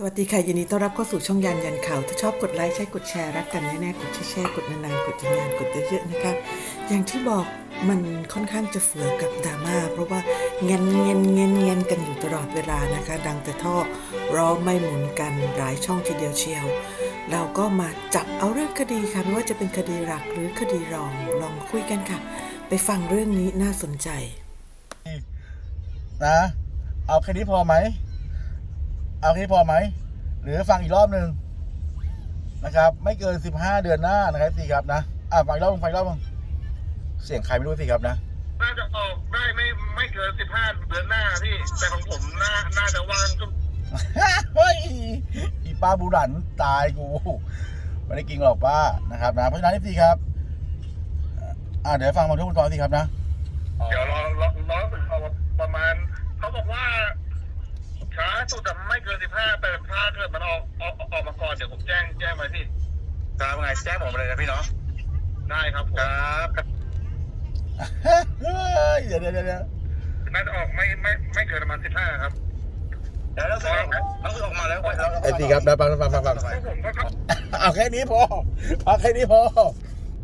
สวัสดีค่ะยินดีต้อนรับเข้าสู่ช่องยันยันข่าวถ้าชอบกดไลค์ใช้กดแชร์รักกันแน่ๆกดแชร์กดนานๆกดนานกดเยอะๆนะคะ อย่างที่บอกมันค่อนข้างจะเฟือกับดราม่าเพราะว่าเงียนเงียนเงียนเงียนกันอยู่ตลอดเวลานะคะ ดังแต่ท่อร้องไม่หมุนกันหลายช่องทีเดียวเชียว เราก็มาจับเอาเรื่องคดีค่ะไม่ว่าจะเป็นคดีหลักหรือคดีรองลองคุยกันค่ะ ไปฟังเรื่องนี้น่าสนใจนะเอาแค่นี้พอไหม เอาแค่นี้พอไหม หรือฟังอีกรอบหนึ่งนะครับ ไม่เกินสิบห้าเดือนหน้านะครับสิครับนะอะฟังอีกรอบหนึ่งฟังอีกรอบหนึ่งเสียงใครไม่รู้สิครับนะน่าจะออกได้ไม่ไม่เกินสิบห้าเดือนหน้าพี่แต่ของผมน่าน่าจะว่างทุกเฮ้ยอีป้าบูรันตายกูไม่ได้กินหรอกป้านะครับนะเพราะฉะนั้นสิครับอ่าเดี๋ยวฟังมาทุกคนก่อนสิครับนะ เดี๋ยวรอรอรอถึงเอาประมาณ เขาบอกว่า ช้าสุดแต่ไม่เกินสิบห้าแต่ถ้าเกิดมันออกออกออกมาก่อนเดี๋ยวผมแจ้งแจ้งมาที่ครับไงแจ้งผมเลยนะพี่เนาะได้ครับครับเฮ้ยเดี๋ยวเดี๋ยวเดี๋ยวน่าจะออกไม่ไม่ไม่เกินประมาณสิบห้าครับเดี๋ยวเราเราออกมาแล้วไอ้สิครับนะฟังฟังฟังฟังผมก็เอาแค่นี้พอเอาแค่นี้พอ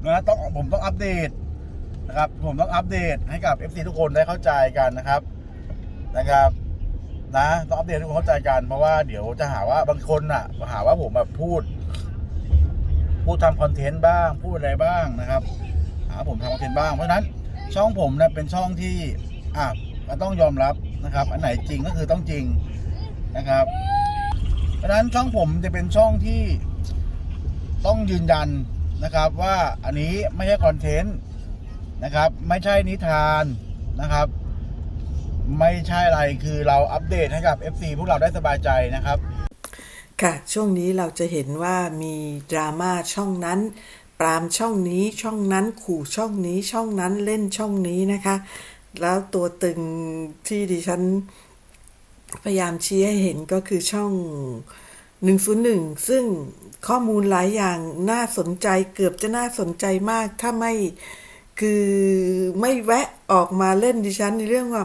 นะต้องผมต้องอัปเดตนะครับ ผมต้องอัปเดตให้กับ FC ทุกคนได้เข้าใจกันนะครับนะครับ นะต้องอัปเดตให้ทุกคนเข้าใจกันเพราะว่าเดี๋ยวจะหาว่าบางคนอะหาว่าผมแบบพูด พูดทำคอนเทนต์บ้าง พูดอะไรบ้างนะครับ หาผมทำคอนเทนต์บ้างเพราะฉะนั้นช่องผมเนี่ยเป็นช่องที่อะมันต้องยอมรับนะครับ อันไหนจริงก็คือต้องจริงนะครับ เพราะฉะนั้นช่องผมจะเป็นช่องที่ต้องยืนยันนะครับว่าอันนี้ไม่ใช่คอนเทนต์นะครับ ไม่ใช่นิทานนะครับ ไม่ใช่อะไรคือเราอัปเดตให้กับ FC พวกเราได้สบายใจนะครับ ค่ะ ช่วงนี้เราจะเห็นว่ามีดราม่าช่องนั้น ปรามช่องนี้ช่องนั้นขู่ช่องนี้ช่องนั้นเล่นช่องนี้นะคะ แล้วตัวตึงที่ดิฉันพยายามชี้ให้เห็นก็คือช่อง 101 ซึ่งข้อมูลหลายอย่างน่าสนใจเกือบจะน่าสนใจมากถ้าไม่คือไม่แวะออกมาเล่นดิฉันในเรื่องว่า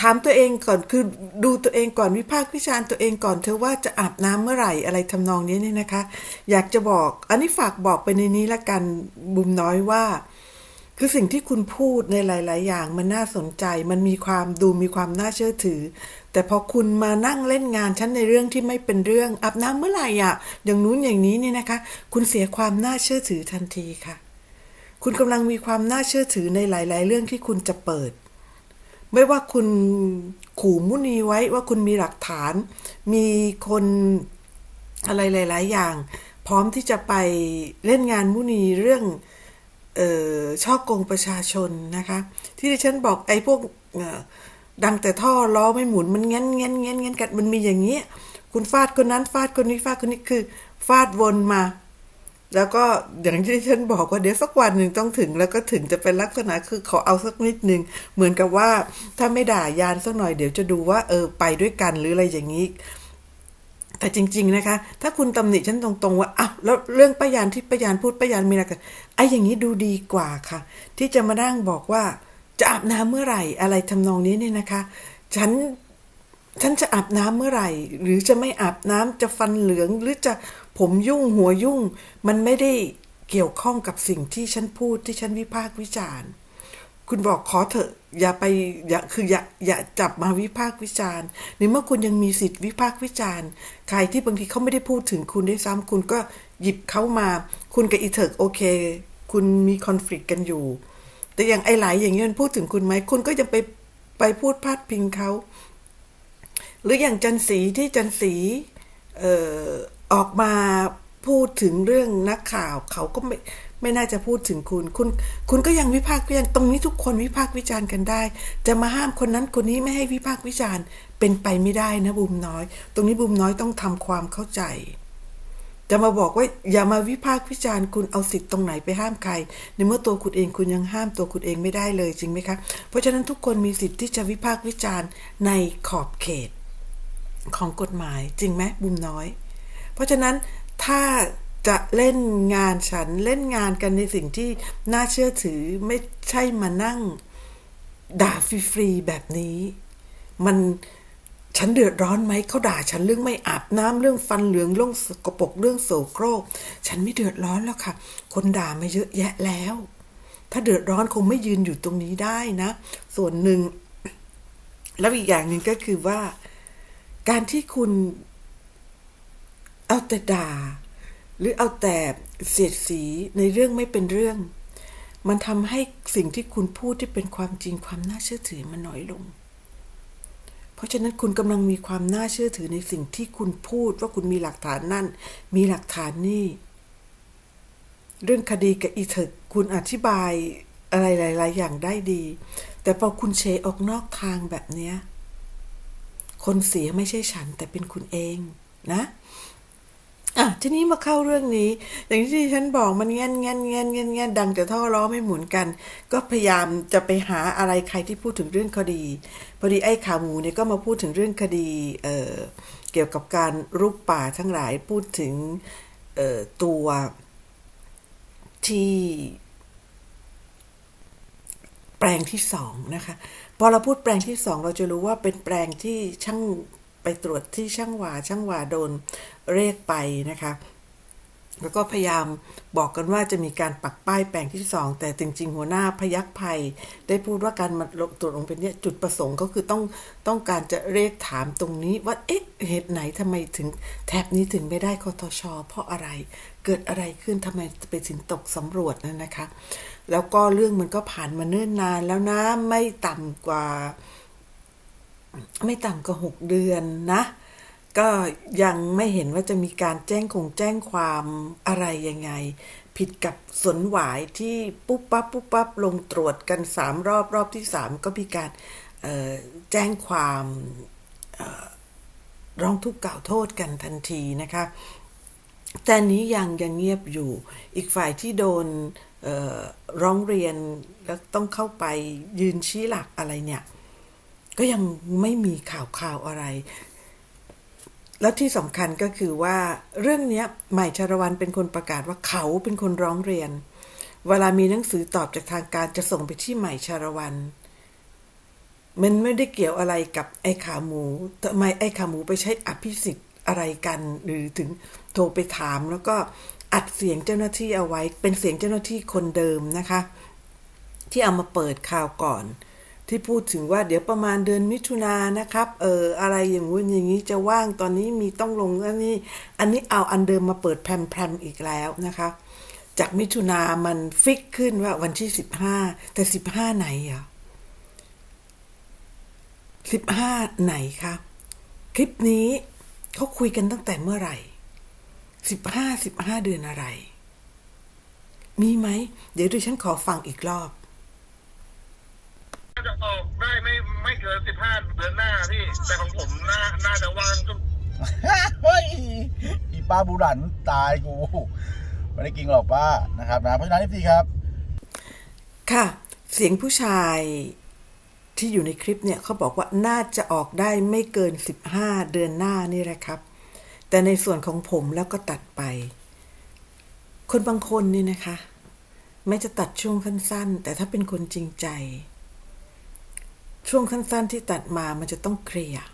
ถามตัวเองก่อนคือดูตัวเองก่อนวิพากษ์วิจารณ์ตัวเองก่อนเธอว่าจะอาบน้ำเมื่อไหร่อะไรทำนองนี้เนี่ยนะคะ อยากจะบอก อันนี้ฝากบอกไปในนี้ละกันบุมน้อยว่า คือสิ่งที่คุณพูดในหลาย ๆ อย่างมันน่าสนใจ มันมีความดูมีความน่าเชื่อถือ แต่พอคุณมานั่งเล่นงานฉันในเรื่องที่ไม่เป็นเรื่องอาบน้ำเมื่อไหร่อะอย่างนู้นอย่างนี้เนี่ยนะคะ คุณเสียความน่าเชื่อถือทันทีค่ะ คุณกำลังมีความน่าเชื่อถือในหลาย ๆ เรื่องที่คุณจะเปิด ไม่ว่าคุณขู่มุนีไว้ว่าคุณมีหลักฐาน มีคนอะไรหลาย ๆ อย่าง พร้อมที่จะไปเล่นงานมุนีเรื่องออช่อกงประชาชนนะคะ ที่ดิฉันบอกไอ้พวกดังแต่ท่อล้อไม่หมุนมันเงี้ยเงี้ยเงี้ยเงี้ยกันมันมีอย่างเงี้ยคุณฟาดคนนั้นฟาดคนนี้ฟาดคนนี้คือ ฟาดวนมา แล้วก็อย่างที่ฉันบอกว่าเดี๋ยวสักวันหนึ่งต้องถึง แล้วก็ถึงจะเป็นลักษณะคือขอเอาสักนิดหนึ่งเหมือนกับว่าถ้าไม่ด่ายานสักหน่อยเดี๋ยวจะดูว่าเออไปด้วยกันหรืออะไรอย่างนี้ แต่จริง ๆนะคะ ถ้าคุณตำหนิฉันตรงๆว่าอ้าวแล้วเรื่องป้ายานที่ป้ายานพูดป้ายานมีอะไรกันไอ้อย่างนี้ดูดีกว่าค่ะ ที่จะมานั่งบอกว่า จะอาบน้ำเมื่อไหร่อะไรทำนองนี้เนี่ยนะคะ ฉันฉันจะอาบน้ำเมื่อไหร่ หรือจะไม่อาบน้ำจะฟันเหลืองหรือจะ ผมยุ่งหัวยุ่ง มันไม่ได้เกี่ยวข้องกับสิ่งที่ฉันพูดที่ฉันวิพากษ์วิจารณ์ คุณบอกขอเถอะอย่าไปอย่าคืออย่าอย่าจับมาวิพากษ์วิจารณ์ในเมื่อคุณยังมีสิทธิ์วิพากษ์วิจารณ์ ใครที่บางทีเขาไม่ได้พูดถึงคุณด้วยซ้ำคุณก็หยิบเขามา คุณกับอีเถิกโอเค คุณมีคอน FLICT กันอยู่ แต่อย่างไอ้หลอย่างนี้มันพูดถึงคุณไหมคุณก็ยังไปไปพูดพาดพิงเขาหรืออย่างจันสีที่จันสีเอ่อ ออกมาพูดถึงเรื่องนักข่าวเขาก็ไม่ไม่น่าจะพูดถึงคุณ คุณ คุณก็ยังวิพากษ์วิจารณ์ตรงนี้ทุกคนวิพากษ์วิจารณ์กันได้ จะมาห้ามคนนั้นคนนี้ไม่ให้วิพากษ์วิจารณ์เป็นไปไม่ได้นะบุมน้อย ตรงนี้บุมน้อยต้องทำความเข้าใจ จะมาบอกว่าอย่ามาวิพากษ์วิจารณ์คุณเอาสิทธิ์ตรงไหนไปห้ามใคร ในเมื่อตัวคุณเองคุณยังห้ามตัวคุณเองไม่ได้เลยจริงไหมคะ เพราะฉะนั้นทุกคนมีสิทธิ์ที่จะวิพากษ์วิจารณ์ในขอบเขตของกฎหมายจริงไหมบุมน้อย ราะฉะนั้นถ้าจะเล่นงานฉันเล่นงานกันในสิ่งที่น่าเชื่อถือไม่ใช่มานั่ง ด่าฟรีๆแบบนี้ มันฉันเดือดร้อนไหมเขาด่าฉันเรื่องไม่อาบน้ำเรื่องฟันเหลืองเรื่องสกปรกเรื่องโสโครก ฉันไม่เดือดร้อนแล้วค่ะ คนด่ามาเยอะแยะแล้ว ถ้าเดือดร้อนคงไม่ยืนอยู่ตรงนี้ได้นะ ส่วนหนึ่งแล้วอีกอย่างหนึ่งก็คือว่า การที่คุณ แต่ด่า หรือเอาแต่เสียดสีในเรื่องไม่เป็นเรื่อง มันทำให้สิ่งที่คุณพูดที่เป็นความจริงความน่าเชื่อถือมันน้อยลง เพราะฉะนั้นคุณกำลังมีความน่าเชื่อถือในสิ่งที่คุณพูดว่าคุณมีหลักฐานนั่น มีหลักฐานนี่ เรื่องคดีกับอีเถิกคุณอธิบายอะไรหลาย ๆ อย่างได้ดี แต่พอคุณเชออกนอกทางแบบเนี้ยคนเสียไม่ใช่ฉันแต่เป็นคุณเองนะ อะทีนี้มาเข้าเรื่องนี้ อย่างที่ฉันบอกมันแง่นแง่นแง่นแง่นแง่นดังแต่ท่อล้อไม่หมุนกัน ก็พยายามจะไปหาอะไรใครที่พูดถึงเรื่องคดี พอดีไอ้ขาหมูเนี่ยก็มาพูดถึงเรื่องคดีเอ่อเกี่ยวกับการรุกป่าทั้งหลายพูดถึงเอ่อตัวที่แปลงที่สองนะคะพอเราพูดแปลงที่สองเราจะรู้ว่าเป็นแปลงที่ช่าง ไปตรวจที่ช่างวาช่างวาโดนเรียกไปนะคะแล้วก็พยายามบอกกันว่าจะมีการปักป้ายแปลงที่สองแต่จริง ๆ หัวหน้าพยักภัย ได้พูดว่าการมาตรวจลงเป็นเนี่ยจุดประสงค์ก็คือต้องต้องการจะเรียกถามตรงนี้ว่าเอ๊ะเหตุไหนทำไมถึงแถบนี้ถึงไม่ได้คอทช เพราะอะไร เกิดอะไรขึ้นทำไมไปถึงตกสำรวจนั่นนะคะ แล้วก็เรื่องมันก็ผ่านมาเนิ่นนานแล้วนะไม่ต่ำกว่า ไม่ต่ำกว่าหกเดือนนะ ก็ยังไม่เห็นว่าจะมีการแจ้งคงแจ้งความอะไรยังไง ผิดกับสนหวายที่ปุ๊บปั๊บปุ๊บปั๊บลงตรวจกันสามรอบรอบที่สามก็มีการแจ้งความร้องทุกข์กล่าวโทษกันทันทีนะคะ แต่นี้ยังยังเงียบอยู่ อีกฝ่ายที่โดนร้องเรียนแล้วต้องเข้าไปยืนชี้หลักอะไรเนี่ย ก็ยังไม่มีข่าวข่าวอะไร แล้วที่สำคัญก็คือว่าเรื่องนี้ใหม่ชาละวันเป็นคนประกาศว่าเขาเป็นคนร้องเรียน เวลามีหนังสือตอบจากทางการจะส่งไปที่ใหม่ชาละวันมันไม่ได้เกี่ยวอะไรกับไอ้ขาหมูทำไมไอ้ขาหมูไปใช้อภิสิทธิ์อะไรกัน หรือถึงโทรไปถามแล้วก็อัดเสียงเจ้าหน้าที่เอาไว้ เป็นเสียงเจ้าหน้าที่คนเดิมนะคะ ที่เอามาเปิดข่าวก่อน ที่พูดถึงว่าเดี๋ยวประมาณเดือนมิถุนายนนะครับ เอออะไรอย่างงู้นอย่างนี้จะว่างตอนนี้มีต้องลงอันนี้ อันนี้เอาอันเดิมมาเปิดแพรมๆอีกแล้วนะคะ จากมิถุนามันฟิกขึ้นว่าวันที่สิบห้าแต่สิบห้าไหนอะสิบห้าไหนคะคลิปนี้เขาคุยกันตั้งแต่เมื่อไหร่สิบห้าสิบห้าเดือนอะไร มีไหม เดี๋ยวดิฉันขอฟังอีกรอบาจะออกได้ไม่ไม่เกินสิบห้าเดือนหน้าพี่ แต่ของผมน่าน่าจะว่างช่วงเฮ้ยอีป้าบูรันตายกูไม่ได้กินหรอกป้านะครับนะเพราะฉะนั้นนี่ครับ ค่ะ เสียงผู้ชายที่อยู่ในคลิปเนี่ยเขาบอกว่าน่าจะออกได้ไม่เกิน 15 เดือนหน้านี่แหละครับ แต่ในส่วนของผมแล้วก็ตัดไป คนบางคนนี่นะคะ ไม่จะตัดช่วงสั้นๆ แต่ถ้าเป็นคนจริงใจ ช่วงสั้นๆที่ตัดมามันจะต้องเคลียร์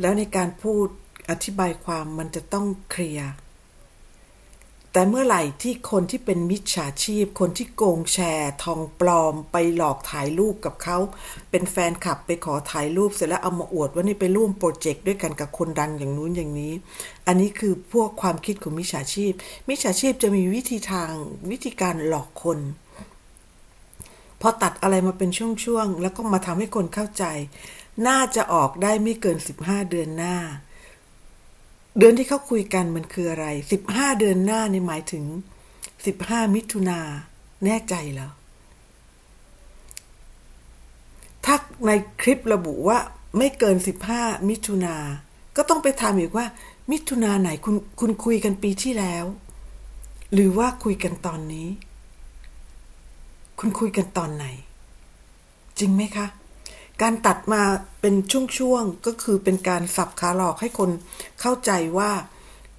แล้วในการพูดอธิบายความมันจะต้องเคลียร์แต่เมื่อไหร่ที่คนที่เป็นมิจฉาชีพ คนที่โกงแชร์ทองปลอมไปหลอกถ่ายรูปกับเขา เป็นแฟนคลับไปขอถ่ายรูปเสร็จแล้วเอามาอวดว่านี่ไปร่วมโปรเจกต์ด้วยกันกับคนดังอย่างนู้นอย่างนี้ อันนี้คือพวกความคิดของมิจฉาชีพ มิจฉาชีพจะมีวิธีทางวิธีการหลอกคน พอตัดอะไรมาเป็นช่วงๆ แล้วก็มาทำให้คนเข้าใจ น่าจะออกได้ไม่เกิน 15 เดือนหน้า เดือนที่เขาคุยกันมันคืออะไร 15 เดือนหน้านี่หมายถึง 15 มิถุนาแน่ใจเหรอถ้าในคลิประบุว่าไม่เกิน 15 มิถุนา ก็ต้องไปถามอีกว่า มิถุนาไหนคุณคุณคุยกันปีที่แล้ว หรือว่าคุยกันตอนนี้ คุณคุยกันตอนไหน จริงไหมคะ การตัดมาเป็นช่วงๆ ก็คือเป็นการสับขาหลอกให้คนเข้าใจว่า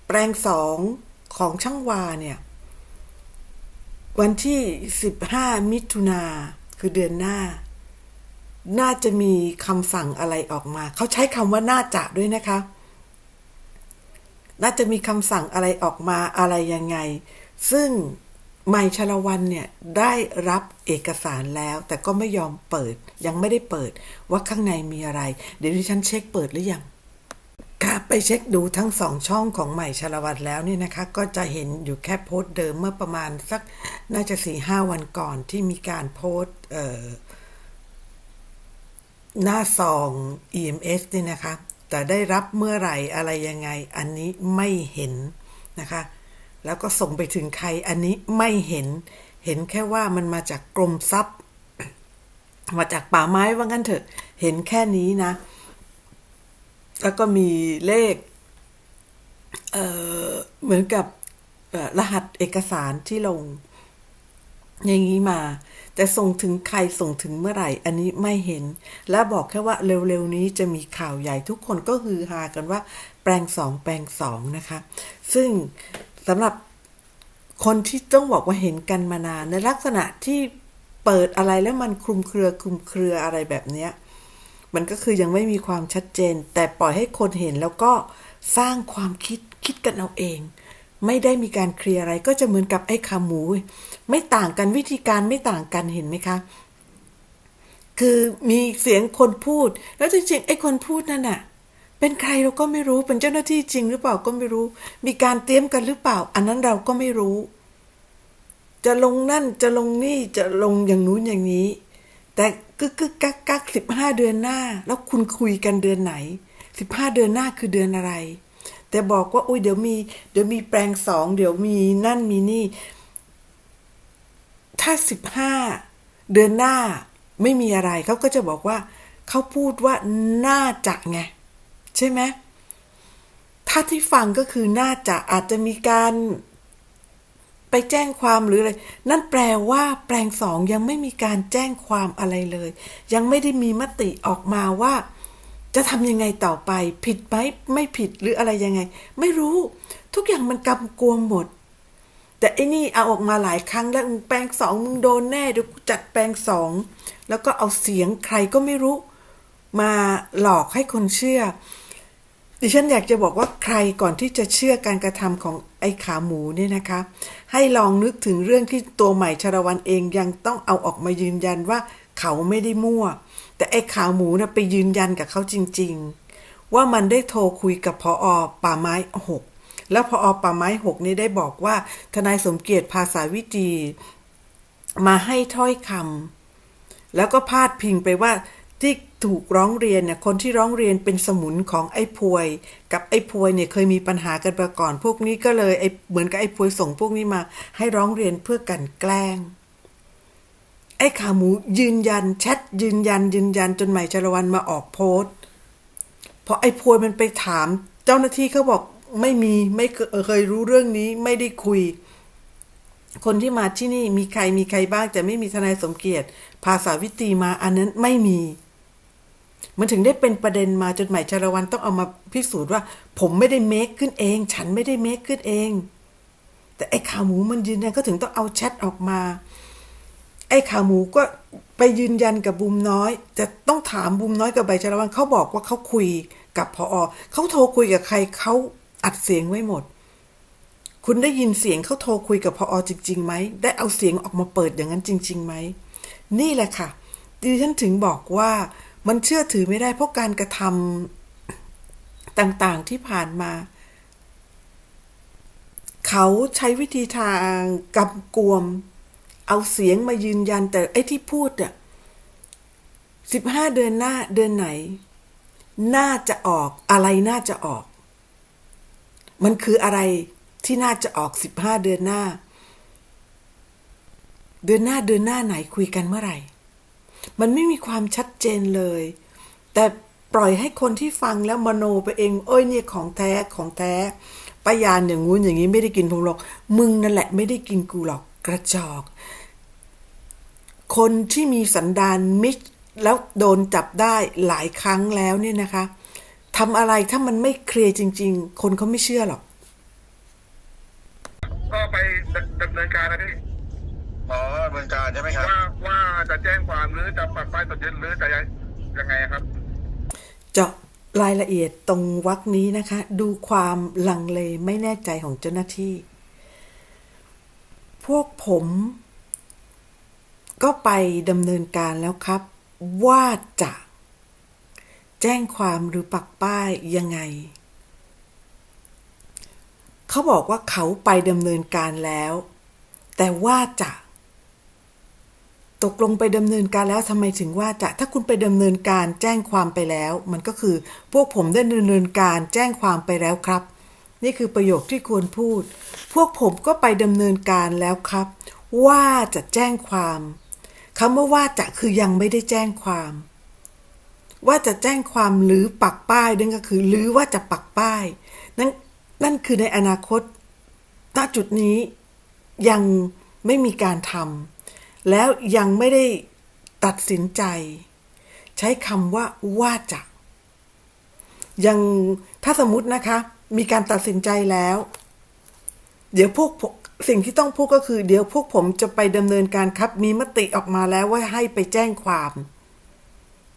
แปลงสองของช่างวาเนี่ย วันที่ 15 มิถุนาคือเดือนหน้า น่าจะมีคำสั่งอะไรออกมา เขาใช้คำว่าน่าจะด้วยนะคะ น่าจะมีคำสั่งอะไรออกมาอะไรยังไง ซึ่ง ไมชลวันเนี่ยได้รับเอกสารแล้วแต่ก็ไม่ยอมเปิด ยังไม่ได้เปิดว่าข้างในมีอะไร เดี๋ยวดิฉันเช็คเปิดหรือยังค่ะไปเช็คดูทั้งสองช่องของใหม่ชลวัตแล้วเนี่ยนะคะ ก็จะเห็นอยู่แค่โพสต์เดิมเมื่อประมาณสักน่าจะสี่ห้าวันก่อนที่มีการโพสต์หน้าซอง EMS เนี่ยนะคะ แต่ได้รับเมื่อไหร่อะไรยังไง อันนี้ไม่เห็นนะคะ แล้วก็ส่งไปถึงใครอันนี้ไม่เห็น เห็นแค่ว่ามันมาจากกรมทรัพย์ มาจากป่าไม้ว่างั้นเถอะ เห็นแค่นี้นะ แล้วก็มีเลขเออเหมือนกับรหัสเอกสารที่ลง อย่างนี้มา แต่ส่งถึงใครส่งถึงเมื่อไหร่ อันนี้ไม่เห็น และบอกแค่ว่าเร็วๆนี้จะมีข่าวใหญ่ทุกคนก็ฮือฮากันว่า แปลงสองแปลงสองนะคะ ซึ่ง สำหรับคนที่ต้องบอกว่าเห็นกันมานาน ในลักษณะที่เปิดอะไรแล้วมันคลุมเครือคลุมเครืออะไรแบบเนี้ยมันก็คือยังไม่มีความชัดเจน แต่ปล่อยให้คนเห็นแล้วก็สร้างความคิดคิดกันเอาเอง ไม่ได้มีการเคลียร์อะไรก็จะเหมือนกับไอ้ขาหมู ไม่ต่างกันวิธีการไม่ต่างกันเห็นไหมคะ คือมีเสียงคนพูด แล้วจริงๆไอ้คนพูดนั่นน่ะ เป็นใครเราก็ไม่รู้เป็นเจ้าหน้าที่จริงหรือเปล่าก็ไม่รู้ มีการเตรียมกันหรือเปล่า อันนั้นเราก็ไม่รู้ จะลงนั่นจะลงนี่จะลงอย่างนู้นอย่างนี้ แต่กึกกึกกักกักสิบห้าเดือนหน้า แล้วคุณคุยกันเดือนไหนสิบห้าเดือนหน้าคือเดือนอะไร แต่บอกว่าอุ้ยเดี๋ยวมีเดี๋ยวมีแปลงสองเดี๋ยวมีนั่นมีนี่ ถ้าสิบห้าเดือนหน้าไม่มีอะไรเขาก็จะบอกว่าเขาพูดว่าน่าจะไง ใช่ไหมถ้าที่ฟังก็คือน่าจะอาจจะมีการไปแจ้งความหรืออะไร นั่นแปลว่าแปลงสองยังไม่มีการแจ้งความอะไรเลย ยังไม่ได้มีมติออกมาว่า จะทำยังไงต่อไป ผิดไหมไม่ผิดหรืออะไรยังไง ไม่รู้ทุกอย่างมันกำกวมหมด แต่ไอ้นี่เอาออกมาหลายครั้งแล้วแปลงสองมึงโดนแน่เดี๋ยวจัดแปลงสองแล้วก็เอาเสียงใครก็ไม่รู้ มาหลอกให้คนเชื่อ ดิฉันอยากจะบอกว่าใครก่อนที่จะเชื่อการกระทำของไอ้ขาหมูเนี่ยนะคะ ให้ลองนึกถึงเรื่องที่ตัวใหม่ชรวันเองยังต้องเอาออกมายืนยันว่าเขาไม่ได้มั่ว แต่ไอ้ขาหมูนะ่ะไปยืนยันกับเขาจริง ๆ ว่ามันได้โทรคุยกับพออป่าไม้หกแล้วพออป่าไม้หกนี่ได้บอกว่าทนายสมเกียรติภาษาวิจีมาให้ถ้อยคำแล้วก็พาดพิงไปว่า ที่ถูกร้องเรียนเนี่ยคนที่ร้องเรียนเป็นสมุนของไอ้พวย กับไอ้พวยเนี่ยเคยมีปัญหากันมาก่อน พวกนี้ก็เลยไอ้เหมือนกับไอ้พวยส่งพวกนี้มา ให้ร้องเรียนเพื่อกันแกล้ง ไอ้ขาหมูยืนยันแชทยืนยัน ยืนยันจนใหม่ชลวันมาออกโพสต์พอไอ้พวยมันไปถาม เจ้าหน้าที่เขาบอกไม่มีไม่เคเคยรู้เรื่องนี้ไม่ได้คุย คนที่มาที่นี่มีใครมีใครบ้างแต่ไม่มีทนายสมเกียรติ ภาษาวิตีมาอันนั้นไม่มี มันถึงได้เป็นประเด็นมาจนใหม่ชาละวันต้องเอามาพิสูจน์ว่า ผมไม่ได้เมคขึ้นเอง ฉันไม่ได้เมคขึ้นเอง แต่ไอ้ข่าวหมูมันยืนยันก็ถึงต้องเอาแชทออกมา ไอ้ข่าวหมูก็ไปยืนยันกับบุมน้อย จะต้องถามบุมน้อยกับใบชาละวันเขาบอกว่าเขาคุยกับพออเขาโทรคุยกับใครเขาอัดเสียงไว้หมด คุณได้ยินเสียงเขาโทรคุยกับพออจริงๆไหมได้เอาเสียงออกมาเปิดอย่างนั้นจริงๆไหมนี่แหละค่ะดิฉันถึงบอกว่า มันเชื่อถือไม่ได้เพราะการกระทำต่างๆที่ผ่านมา เขาใช้วิธีทางกำกวม เอาเสียงมายืนยันแต่ไอ้ที่พูดอะสิบห้าเดือนหน้าเดือนไหน น่าจะออกอะไรน่าจะออก มันคืออะไรที่น่าจะออกสิบห้าเดือนหน้า เดือนหน้าเดือนหน้าไหนคุยกันเมื่อไหร่ มันไม่มีความชัดเจนเลย แต่ปล่อยให้คนที่ฟังแล้วมโนไปเอง เอ้ยเนี่ยของแท้ของแท้ป้ายานอย่างงู้นอย่างนี้ไม่ได้กินผมหรอก มึงนั่นแหละไม่ได้กินกูหรอกกระจอก คนที่มีสันดานมิจแล้วโดนจับได้หลายครั้งแล้วเนี่ยนะคะทำอะไรถ้ามันไม่เคลียร์จริง ๆ คนเขาไม่เชื่อหรอก ก็ไปดำเนินการนะพี่ อ๋อดำเนินการใช่ไหมครับ ว่าว่า จะแจ้งความ หรือจะปักป้ายตัดยึดหรือจะยังไงครับ เจาะรายละเอียดตรงวรรคนี้นะคะ ดูความลังเลไม่แน่ใจของเจ้าหน้าที่ พวกผม ก็ไปดำเนินการแล้วครับ ว่าจะ แจ้งความหรือปักป้ายยังไง เขาบอกว่าเขาไปดำเนินการแล้ว แต่ว่าจะ ตกลงไปดำเนินการแล้วทำไมถึงว่าจะถ้าคุณไปดำเนินการแจ้งความไปแล้ว มันก็คือพวกผมได้ดำเนินการแจ้งความไปแล้วครับ นี่คือประโยคที่ควรพูด พวกผมก็ไปดำเนินการแล้วครับ ว่าจะแจ้งความคำว่าว่าจะคือยังไม่ได้แจ้งความ ว่าจะแจ้งความหรือปักป้ายนั่นก็คือ หรือว่าจะปักป้ายนั่นนั่นคือในอนาคตณจุดนี้ยังไม่มีการทำ แล้วยังไม่ได้ตัดสินใจ ใช้คำว่าว่าจะยังถ้าสมมตินะคะ มีการตัดสินใจแล้ว เดี๋ยวพวกสิ่งที่ต้องพูดก็คือ เดี๋ยวพวกผมจะไปดำเนินการครับมีมติออกมาแล้วว่าให้ไปแจ้งความ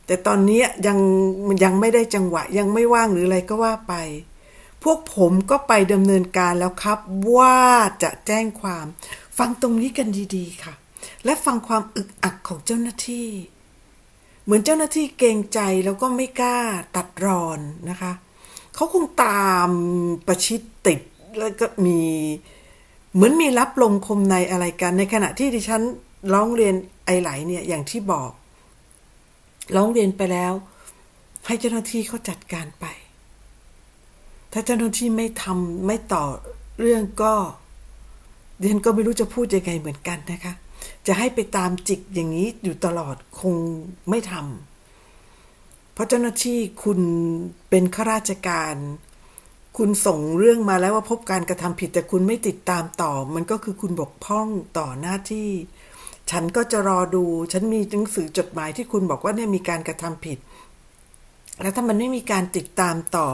แต่ตอนนี้ยังยังไม่ได้จังหวะยังไม่ว่างหรืออะไรก็ว่าไป พวกผมก็ไปดำเนินการแล้วครับ ว่าจะแจ้งความ ฟังตรงนี้กันดี ๆ ค่ะ และฟังความอึกอักของเจ้าหน้าที่ เหมือนเจ้าหน้าที่เกรงใจแล้วก็ไม่กล้าตัดรอนนะคะเขาคงตามประชิดติดแล้วก็มีเหมือนมีรับลมคมในอะไรกัน ในขณะที่ดิฉันร้องเรียนไอไหลเนี่ยอย่างที่บอกร้องเรียนไปแล้ว ให้เจ้าหน้าที่เขาจัดการไป ถ้าเจ้าหน้าที่ไม่ทำไม่ต่อเรื่องก็เดียนก็ไม่รู้จะพูดยังไงเหมือนกันนะคะ จะให้ไปตามจิกอย่างนี้อยู่ตลอดคงไม่ทำเพราะเจ้าหน้าที่คุณเป็นข้าราชการ คุณส่งเรื่องมาแล้วว่าพบการกระทำผิดแต่คุณไม่ติดตามต่อ มันก็คือคุณบกพร่องต่อหน้าที่ ฉันก็จะรอดู ฉันมีหนังสือจดหมายที่คุณบอกว่าเนี่ยมีการกระทำผิด แล้วถ้ามันไม่มีการติดตามต่อ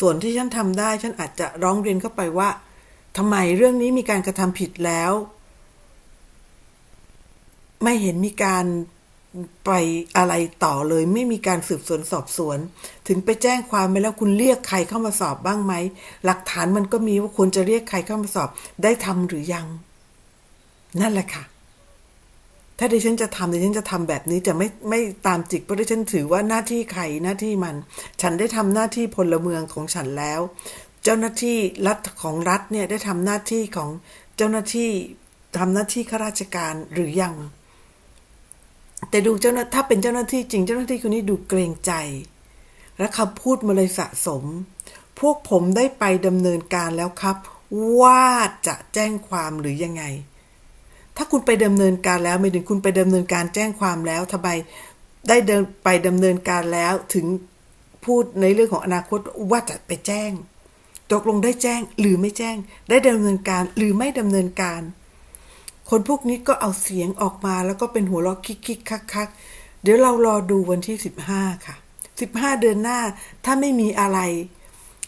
ส่วนที่ฉันทำได้ ฉันอาจจะร้องเรียนเข้าไปว่าทำไมเรื่องนี้มีการกระทำผิดแล้ว ไม่เห็นมีการไปอะไรต่อเลย ไม่มีการสืบสวนสอบสวน ถึงไปแจ้งความไปแล้วคุณเรียกใครเข้ามาสอบบ้างไหม หลักฐานมันก็มีว่าควรจะเรียกใครเข้ามาสอบได้ทำหรือยัง นั่นแหละค่ะ ถ้าดิฉันจะทำดิฉันจะทำแบบนี้จะไม่ไม่ตามจิกเพราะดิฉันถือว่าหน้าที่ใครหน้าที่มัน ฉันได้ทำหน้าที่พลเมืองของฉันแล้ว เจ้าหน้าที่รัฐของรัฐเนี่ยได้ทำหน้าที่ของเจ้าหน้าที่ทำหน้าที่ข้าราชการหรือยัง แต่ดูเจ้าหน้าถ้าเป็นเจ้าหน้าที่จริงเจ้าหน้าที่คนนี้ดูเกรงใจ และคำพูดมาเลยสะสม พวกผมได้ไปดำเนินการแล้วครับ ว่าจะแจ้งความหรือยังไง ถ้าคุณไปดำเนินการแล้วไม่ถึงคุณไปดำเนินการแจ้งความแล้วทำไมได้เดินไปดำเนินการแล้วถึงพูดในเรื่องของอนาคตว่าจะไปแจ้ง ตกลงได้แจ้งหรือไม่แจ้ง ได้ดำเนินการหรือไม่ดำเนินการ คนพวกนี้ก็เอาเสียงออกมาแล้วก็เป็นหัวเราะคิกคิกคักคักเดี๋ยวเรารอดูวันที่สิบห้าค่ะสิบห้าเดือนหน้าถ้าไม่มีอะไร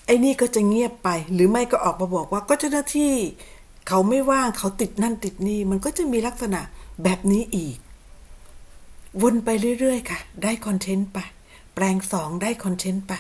ไอ้นี่ก็จะเงียบไป หรือไม่ก็ออกมาบอกว่าก็เจ้าหน้าที่ เขาไม่ว่างเขาติดนั่นติดนี่ มันก็จะมีลักษณะแบบนี้อีก วนไปเรื่อยๆ ค่ะ ได้คอนเทนต์ไป แปลงสองได้คอนเทนต์ไป